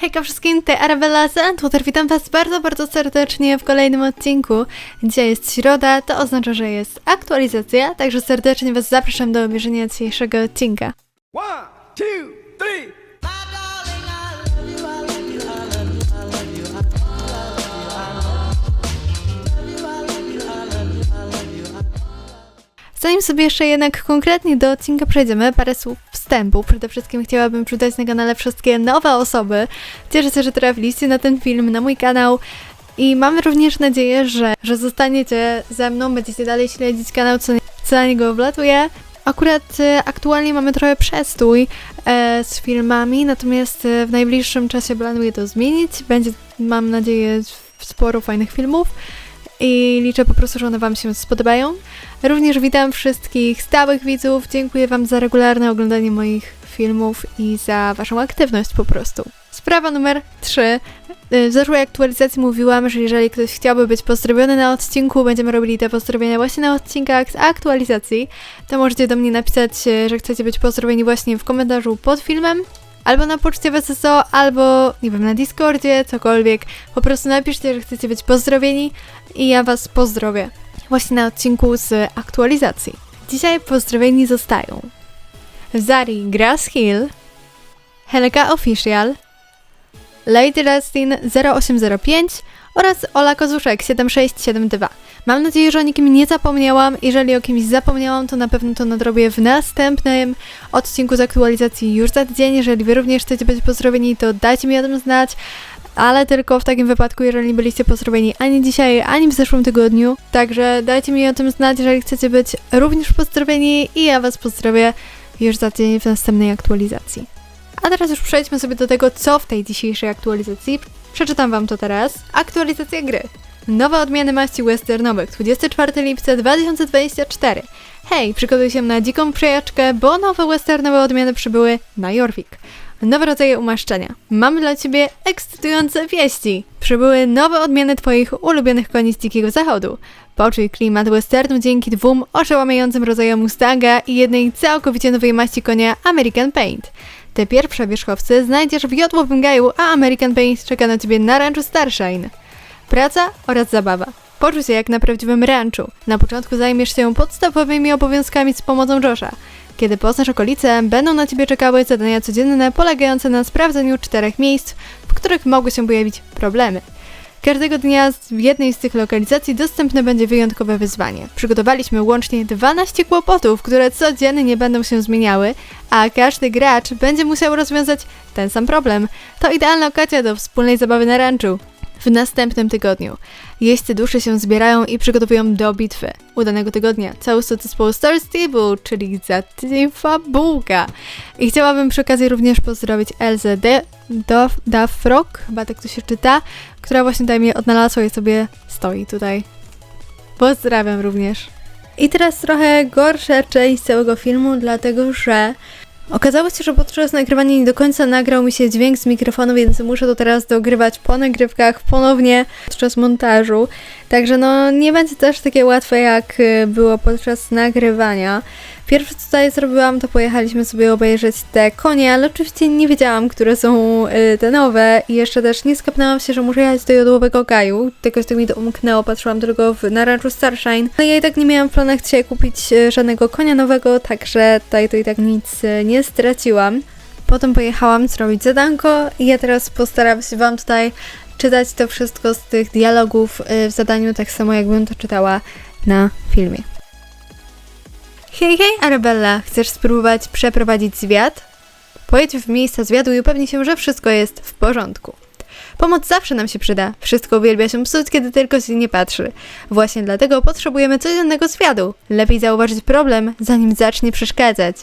Hejka wszystkim, tutaj Arabella z Antwater. Witam Was bardzo, bardzo serdecznie w kolejnym odcinku. Dzisiaj jest środa, to oznacza, że jest aktualizacja, także serdecznie Was zapraszam do obejrzenia dzisiejszego odcinka. One, two, three. Zanim sobie jeszcze jednak konkretnie do odcinka przejdziemy, parę słów wstępu. Przede wszystkim chciałabym przydać na kanale wszystkie nowe osoby. Cieszę się, że trafiliście na ten film, na mój kanał. I mam również nadzieję, że, że zostaniecie ze mną, będziecie dalej śledzić kanał, co, co na niego wlatuje. Akurat e, aktualnie mamy trochę przestój e, z filmami, natomiast e, w najbliższym czasie planuję to zmienić. Będzie, mam nadzieję, sporo fajnych filmów i liczę po prostu, że one Wam się spodobają. Również witam wszystkich stałych widzów. Dziękuję Wam za regularne oglądanie moich filmów i za Waszą aktywność po prostu. Sprawa numer 3. W zeszłej aktualizacji mówiłam, że jeżeli ktoś chciałby być pozdrowiony na odcinku, będziemy robili te pozdrowienia właśnie na odcinkach z aktualizacji, to możecie do mnie napisać, e, że chcecie być pozdrowieni właśnie w komentarzu pod filmem, albo na poczcie WSSO, albo nie wiem, na Discordzie, cokolwiek. Po prostu napiszcie, że chcecie być pozdrowieni i ja Was pozdrowię właśnie na odcinku z aktualizacji. Dzisiaj pozdrowieni zostają Zari Grass Hill, Helga Official, Lady Rustin 0805 oraz Ola Kozuszek 7672. Mam nadzieję, że o nikim nie zapomniałam. Jeżeli o kimś zapomniałam, to na pewno to nadrobię w następnym odcinku z aktualizacji już za tydzień. Jeżeli wy również chcecie być pozdrowieni, to dajcie mi o tym znać. Ale tylko w takim wypadku, jeżeli nie byliście pozdrowieni ani dzisiaj, ani w zeszłym tygodniu. Także dajcie mi o tym znać, jeżeli chcecie być również pozdrowieni i ja was pozdrowię już za tydzień w następnej aktualizacji. A teraz już przejdźmy sobie do tego, co w tej dzisiejszej aktualizacji. Przeczytam wam to teraz. Aktualizacja gry. Nowe odmiany maści westernowych, 24 lipca 2024. Hej, przygotuj się na dziką przejażdżkę, bo nowe westernowe odmiany przybyły na Jorvik. Nowe rodzaje umaszczenia. Mamy dla Ciebie ekscytujące wieści. Przybyły nowe odmiany Twoich ulubionych koni z Dzikiego Zachodu. Poczuj klimat westernu dzięki dwóm oszałamiającym rodzajom Mustanga i jednej całkowicie nowej maści konia American Paint. Te pierwsze wierzchowce znajdziesz w Jodłowym Gaju, a American Paint czeka na Ciebie na ranczu Starshine. Praca oraz zabawa. Poczuj się jak na prawdziwym ranczu. Na początku zajmiesz się podstawowymi obowiązkami z pomocą Josha. Kiedy poznasz okolice, będą na Ciebie czekały zadania codzienne polegające na sprawdzeniu czterech miejsc, w których mogły się pojawić problemy. Każdego dnia w jednej z tych lokalizacji dostępne będzie wyjątkowe wyzwanie. Przygotowaliśmy łącznie 12 kłopotów, które codziennie będą się zmieniały, a każdy gracz będzie musiał rozwiązać ten sam problem. To idealna okazja do wspólnej zabawy na ranczu w następnym tygodniu. Jeźdźcy duszy się zbierają i przygotowują do bitwy. Udanego tygodnia cały zespołu Star Stable, czyli za tydzień fabułka. I chciałabym przy okazji również pozdrowić Elzę De Dof Dafrog, chyba tak to się czyta, która właśnie tutaj mnie odnalazła i sobie stoi tutaj. Pozdrawiam również. I teraz trochę gorsza część całego filmu, dlatego że Okazało się, że podczas nagrywania nie do końca nagrał mi się dźwięk z mikrofonu, więc muszę to teraz dogrywać po nagrywkach ponownie podczas montażu. Także no nie będzie też takie łatwe jak y, było podczas nagrywania. Pierwsze co tutaj zrobiłam, to pojechaliśmy sobie obejrzeć te konie, ale oczywiście nie wiedziałam, które są y, te nowe i jeszcze też nie skapnęłam się, że muszę jechać do jodłowego gaju. Jakoś tak mi to umknęło, patrzyłam tylko w, na ranczu Starshine. No ja i tak nie miałam w planach dzisiaj kupić y, żadnego konia nowego, także tutaj to i tak nic y, nie straciłam. Potem pojechałam zrobić zadanko i ja teraz postaram się Wam tutaj czytać to wszystko z tych dialogów w zadaniu, tak samo jakbym to czytała na filmie. Hej, hej, Arabella, chcesz spróbować przeprowadzić zwiat? Pojedź w miejsca zwiadu i upewnij się, że wszystko jest w porządku. Pomoc zawsze nam się przyda. Wszystko uwielbia się psuć, kiedy tylko się nie patrzy. Właśnie dlatego potrzebujemy codziennego zwiadu. Lepiej zauważyć problem, zanim zacznie przeszkadzać.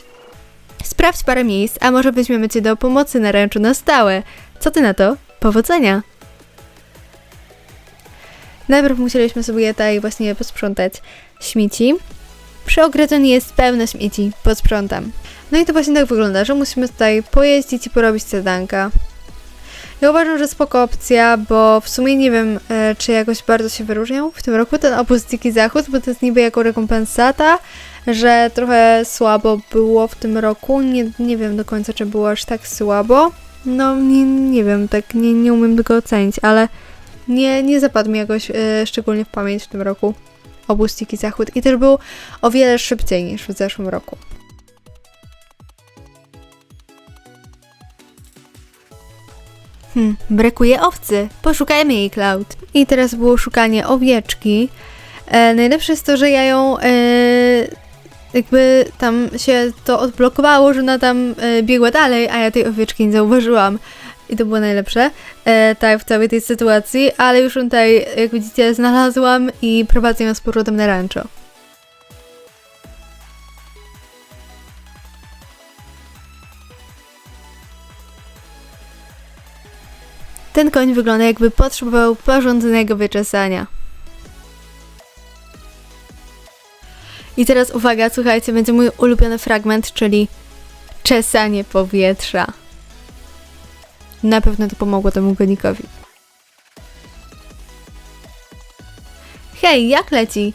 Sprawdź parę miejsc, a może weźmiemy cię do pomocy na ręczu na stałe. Co ty na to? Powodzenia! Najpierw musieliśmy sobie tutaj właśnie posprzątać śmieci. Przy ogrodzeniu jest pełno śmieci, posprzątam. No i to właśnie tak wygląda, że musimy tutaj pojeździć i porobić zadanka. Ja uważam, że spoko opcja, bo w sumie nie wiem, e, czy jakoś bardzo się wyróżniał w tym roku ten obóz Dziki Zachód, bo to jest niby jako rekompensata, że trochę słabo było w tym roku. Nie, nie wiem do końca, czy było aż tak słabo. no nie, nie wiem, tak nie, nie umiem tego ocenić, ale nie, nie zapadł mi jakoś e, szczególnie w pamięć w tym roku obóz Dziki Zachód i też był o wiele szybciej niż w zeszłym roku. Hmm, brakuje owcy. Poszukajmy jej, Cloud. I teraz było szukanie owieczki. E, najlepsze jest to, że ja ją e, jakby tam się to odblokowało, że ona tam e, biegła dalej, a ja tej owieczki nie zauważyłam. I to było najlepsze, e, tak w całej tej sytuacji, ale już ją tutaj, jak widzicie, znalazłam i prowadzę ją z powrotem na rancho. Ten koń wygląda jakby potrzebował porządnego wyczesania. I teraz uwaga, słuchajcie, będzie mój ulubiony fragment, czyli czesanie powietrza. Na pewno to pomogło temu konikowi. Hej, jak leci?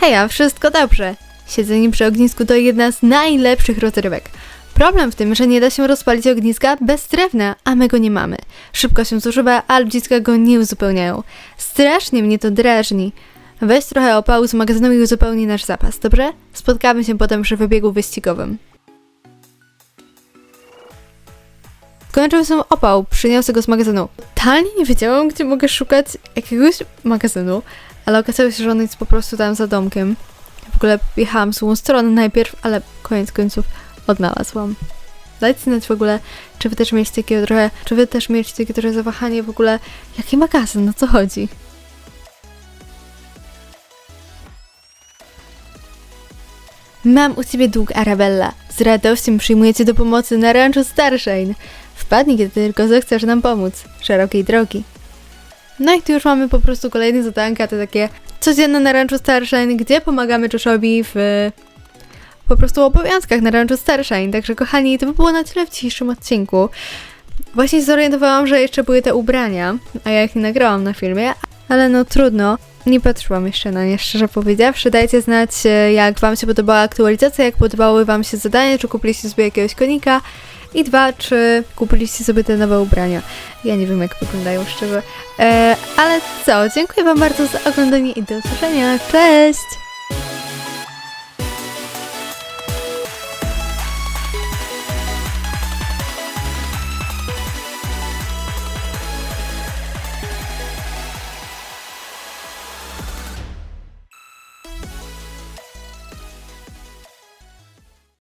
Heja, wszystko dobrze. Siedzenie przy ognisku to jedna z najlepszych rozrywek. Problem w tym, że nie da się rozpalić ogniska bez drewna, a my go nie mamy. Szybko się zużywa, a ludziska go nie uzupełniają. Strasznie mnie to drażni. Weź trochę opału z magazynu i uzupełnij nasz zapas, dobrze? Spotkamy się potem przy wybiegu wyścigowym. Skończył się opał, przyniosę go z magazynu. Totalnie nie wiedziałam, gdzie mogę szukać jakiegoś magazynu, ale okazało się, że on jest po prostu tam za domkiem. W ogóle jechałam w złą stronę najpierw, ale koniec końców odnalazłam. Dajcie znać w ogóle, czy wy też mieliście takiego trochę, czy wy też mieliście takie trochę zawahanie w ogóle, jaki magazyn, o co chodzi? Mam u ciebie dług, Arabella. Z radością przyjmuję cię do pomocy na ranczu Starshine. Wpadnij, kiedy tylko zechcesz nam pomóc. Szerokiej drogi. No i tu już mamy po prostu kolejne zadanka, to takie codzienne na ranczu Starshine, gdzie pomagamy Joshowi w po prostu obowiązkach na ranczu Starshine. Także kochani, to by było na tyle w dzisiejszym odcinku. Właśnie zorientowałam, że jeszcze były te ubrania, a ja ich nie nagrałam na filmie, ale no trudno. Nie patrzyłam jeszcze na nie, szczerze powiedziawszy. Dajcie znać, e, jak Wam się podobała aktualizacja, jak podobały Wam się zadania, czy kupiliście sobie jakiegoś konika. I dwa, czy kupiliście sobie te nowe ubrania. Ja nie wiem, jak wyglądają szczerze. E, ale co, dziękuję Wam bardzo za oglądanie i do usłyszenia. Cześć!